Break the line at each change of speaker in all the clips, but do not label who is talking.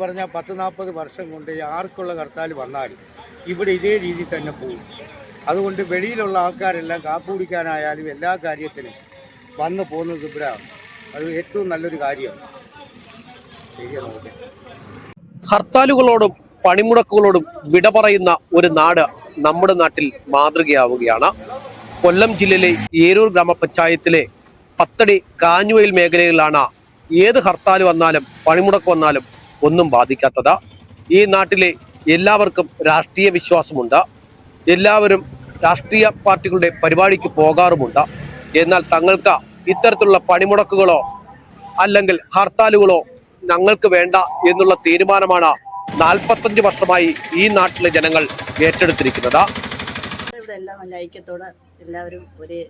പറഞ്ഞാൽ പത്ത് നാൽപ്പത് വർഷം കൊണ്ട് ആർക്കുള്ള ഹർത്താൽ വന്നാലും ഇവിടെ ഇതേ രീതി തന്നെ പോകും. അതുകൊണ്ട് വെളിയിലുള്ള ആൾക്കാരെല്ലാം കാപ്പുപിടിക്കാനായാലും എല്ലാ കാര്യത്തിനും വന്നു പോകുന്നത് ഇവിടെയാണ് അത് ഏറ്റവും നല്ലൊരു കാര്യമാണ്
ഹർത്താലുകളോടും പണിമുടക്കുകളോടും വിട പറയുന്ന ഒരു നാട് നമ്മുടെ നാട്ടിൽ മാതൃകയാവുകയാണ്. കൊല്ലം ജില്ലയിലെ ഏരൂർ ഗ്രാമപഞ്ചായത്തിലെ പത്തടി കാഞ്ഞുവയൽ മേഖലയിലാണ് ഏത് ഹർത്താൽ വന്നാലും പണിമുടക്ക് വന്നാലും ഒന്നും ബാധിക്കാത്തത്. ഈ നാട്ടിലെ എല്ലാവർക്കും രാഷ്ട്രീയ വിശ്വാസമുണ്ട്. എല്ലാവരും രാഷ്ട്രീയ പാർട്ടികളുടെ പരിപാടിക്ക് പോകാറുമുണ്ട്. എന്നാൽ തങ്ങൾക്ക് ഇത്തരത്തിലുള്ള പണിമുടക്കുകളോ അല്ലെങ്കിൽ ഹർത്താലുകളോ ഞങ്ങൾക്ക് വേണ്ട എന്നുള്ള തീരുമാനമാണ് നാൽപ്പത്തഞ്ച് വർഷമായി ഈ നാട്ടിലെ ജനങ്ങൾ ഏറ്റെടുത്തിരിക്കുന്നത്.
ഐക്യത്തോടെ എല്ലാവരും ഒരേ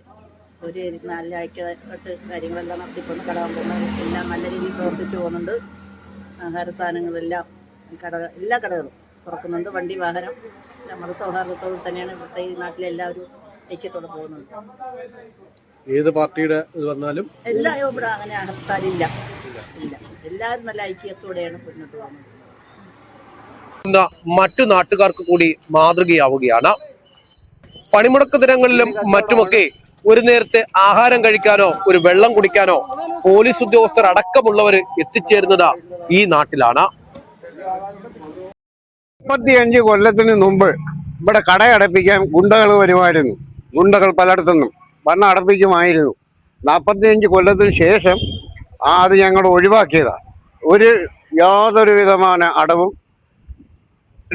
ഒരു നല്ല ഐക്യമായിട്ട് കാര്യങ്ങളെല്ലാം നടത്തിക്കൊണ്ട് കടകാൻ എല്ലാം നല്ല രീതിയിൽ പ്രവർത്തിച്ചു പോകുന്നുണ്ട്. ആഹാര സാധനങ്ങളെല്ലാം കട എല്ലാ കടകളും തുറക്കുന്നുണ്ട്. വണ്ടി വാഹനം നമ്മുടെ സൗഹാർദ്ദത്തോട് തന്നെയാണ് ഇവിടുത്തെ ഈ നാട്ടിലെ എല്ലാവരും ഐക്യത്തോടെ പോകുന്നുണ്ട്
ഏത് പാർട്ടിയുടെ ഇത് വന്നാലും?
എല്ലാ ഇവിടെ അങ്ങനെ ഹർത്താലില്ല ഇല്ല. എല്ലാവരും നല്ല ഐക്യത്തോടെയാണ് മുന്നോട്ട് പോകുന്നത്.
മറ്റു നാട്ടുകാർക്ക് കൂടി മാതൃകയാവുകയാണ്. പണിമുടക്ക് ദിനങ്ങളിലും മറ്റുമൊക്കെ ഒരു നേരത്തെ ആഹാരം കഴിക്കാനോ ഒരു വെള്ളം കുടിക്കാനോ പോലീസ് ഉദ്യോഗസ്ഥർ അടക്കമുള്ളവർ എത്തിച്ചേരുന്നത് ഈ നാട്ടിലാണ്.
മുപ്പത്തിയഞ്ച് കൊല്ലത്തിന് മുമ്പ് ഇവിടെ കടയടപ്പിക്കാൻ ഗുണ്ടകൾ വരുമായിരുന്നു. ഗുണ്ടകൾ പലയിടത്തുനിന്നും വണ്ണ അടപ്പിക്കുമായിരുന്നു. നാൽപ്പത്തിയഞ്ച് കൊല്ലത്തിന് ശേഷം അത് ഞങ്ങൾ ഒഴിവാക്കിയതാണ് ഒരു യാതൊരു വിധமான അടവും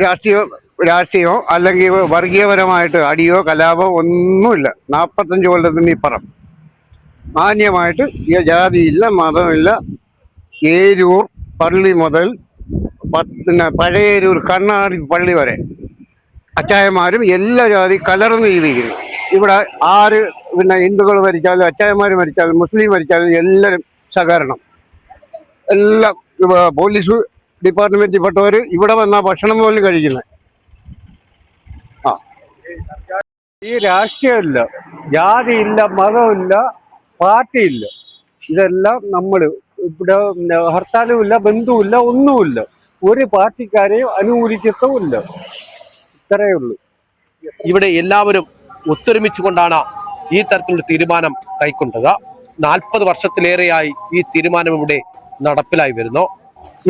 രാഷ്ട്രീയ രാഷ്ട്രീയമോ അല്ലെങ്കിൽ വർഗീയപരമായിട്ട് അടിയോ കലാപോ ഒന്നുമില്ല. നാൽപ്പത്തഞ്ച് കൊല്ലത്തിന് ഇപ്പുറം. മാന്യമായിട്ട് ജാതിയില്ല മതമില്ല. ഏരൂർ പള്ളി മുതൽ പിന്നെ പഴയരൂർ കണ്ണാടി പള്ളി വരെ അച്ചായന്മാരും എല്ലാ ജാതി കലർന്ന് ജീവിക്കുന്നു. ഇവിടെ ആര് പിന്നെ ഹിന്ദുക്കൾ മരിച്ചാലും അച്ചായന്മാർ മരിച്ചാലും മുസ്ലിം മരിച്ചാലും എല്ലാവരും സഹകരണം. എല്ലാം പോലീസ് ഡിപ്പാർട്ട്മെന്റിൽപ്പെട്ടവർ ഇവിടെ വന്നാൽ ഭക്ഷണം പോലും കഴിക്കുന്നത്
ഈ രാഷ്ട്രീയമില്ല ജാതിയില്ല മതമില്ല പാർട്ടിയില്ല. ഇതെല്ലാം നമ്മൾ ഇവിടെ ഹർത്താലുമില്ല ബന്ധുവില്ല ഒന്നുമില്ല. ഒരു പാർട്ടിക്കാരെയും അനുകൂലിക്കത്തുമില്ല. ഇത്രയേ ഉള്ളൂ
ഇവിടെ എല്ലാവരും ഒത്തൊരുമിച്ചുകൊണ്ടാണ് ഈ തരത്തിലുള്ള തീരുമാനം കൈക്കൊണ്ടത്. നാൽപ്പത് വർഷത്തിലേറെയായി ഈ തീരുമാനം ഇവിടെ നടപ്പിലായി വരുന്നു.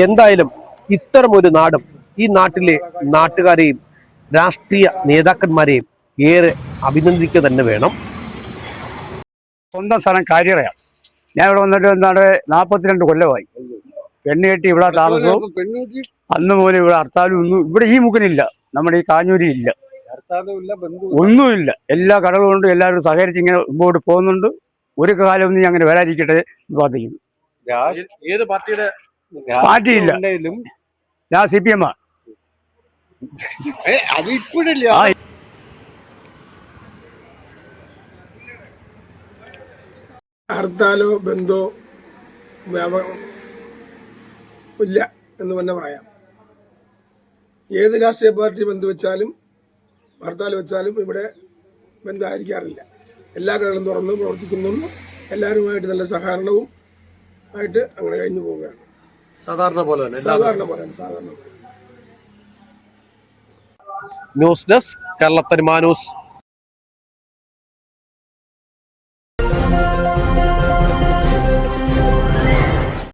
എന്തായാലും ഇത്തരമൊരു നാടും ഈ നാട്ടിലെ നാട്ടുകാരെയും രാഷ്ട്രീയ നേതാക്കന്മാരെയും ഏറെ അഭിനന്ദിക്കുക തന്നെ വേണം.
സ്വന്തം സ്ഥലം കാര്യറയാണ് ഞാൻ ഇവിടെ വന്നിട്ട് എന്താണ് നാൽപ്പത്തിരണ്ട് കൊല്ലമായി. പെണ്ണ് കെട്ടി ഇവിടെ താമസവും അന്ന് പോലും ഇവിടെ ഹർത്താലും ഒന്നും ഇവിടെ ഈ മുഖനില്ല. നമ്മുടെ ഈ കാഞ്ഞൂരി ഇല്ല. ഒന്നുമില്ല. എല്ലാ കടകളും കൊണ്ട് എല്ലാവരും സഹകരിച്ച് ഇങ്ങനെ മുമ്പോട്ട് പോകുന്നുണ്ട്. ഒരു കാലം ഒന്നും അങ്ങനെ വരാതിരിക്കട്ടെ എന്ന് പ്രാർത്ഥിക്കുന്നു.
ഏത് പാർട്ടിയുടെ
പാർട്ടിയില്ല. ഞാൻ സി പി എം ആ.
അത് ഇപ്പോഴില്ല.
ഹർത്താലോ ബന്ധോ വ്യാപ- ഇല്ല എന്ന് തന്നെ പറയാം. ഏത് രാഷ്ട്രീയ പാർട്ടി ബന്ധു വെച്ചാലും ഹർത്താൽ വെച്ചാലും ഇവിടെ ബന്ധമായിരിക്കാറില്ല. എല്ലാ കടകളും തുറന്നു പ്രവർത്തിക്കുന്നു. എല്ലാവരുമായിട്ട് നല്ല സഹകരണവും ആയിട്ട് അങ്ങനെ കഴിഞ്ഞു പോവുകയാണ്.
സാധാരണ പോലെ തന്നെ.
സാധാരണ പോലെ തന്നെ സാധാരണ പോലെ.
News desk Kerala news.